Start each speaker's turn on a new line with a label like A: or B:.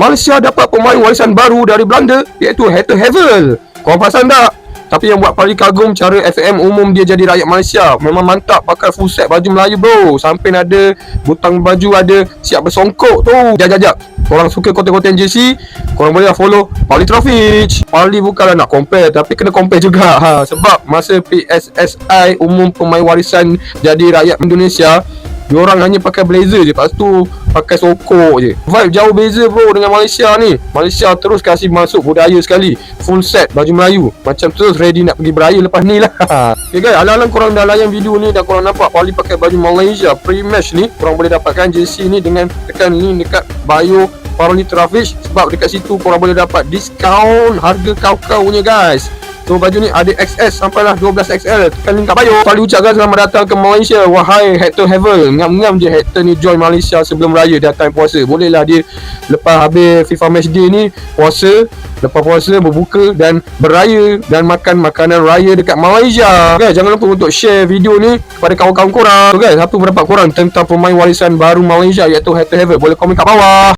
A: Malaysia dapat pemain warisan baru dari Belanda iaitu Hector Havel. Korang perasan tak? Tapi yang buat paling kagum cara FM umum dia jadi rakyat Malaysia. Memang mantap pakai full set baju Melayu bro. Samping ada, butang baju ada, siap bersongkok tu. Jap, jap, jap. Korang suka konten-konten JC, korang boleh lah follow Pali Traffic. Pali bukanlah nak compare tapi kena compare juga. Ha, sebab masa PSSI umum pemain warisan jadi rakyat Indonesia, Diorang hanya pakai blazer je Lepas tu Pakai sokok je. Vibe jauh beza bro Dengan Malaysia ni. Malaysia terus kasih masuk budaya sekali. Full set Baju Melayu. Macam terus ready nak pergi beraya Lepas ni lah. Okay guys Alang-alang korang dah layan video ni Dan korang nampak Pali pakai baju Malaysia Pre-match ni Korang boleh dapatkan JC ni Dengan tekan link dekat bio Paroli Traffic Sebab dekat situ korang boleh dapat Diskaun Harga kau-kau punya guys So baju ni ada XS sampailah 12XL Tekan link kat bio. Kali ucapkan selamat datang ke Malaysia. Wahai Hector Havel Ngam-ngam je Hector ni join Malaysia sebelum raya Datang puasa. Bolehlah dia Lepas habis FIFA Match Day ni Puasa Lepas puasa berbuka Dan beraya Dan makan makanan raya dekat Malaysia. Guys jangan lupa untuk share video ni Kepada kawan-kawan korang. So guys apa pendapat korang Tentang pemain warisan baru Malaysia Iaitu Hector Havel Boleh komen kat bawah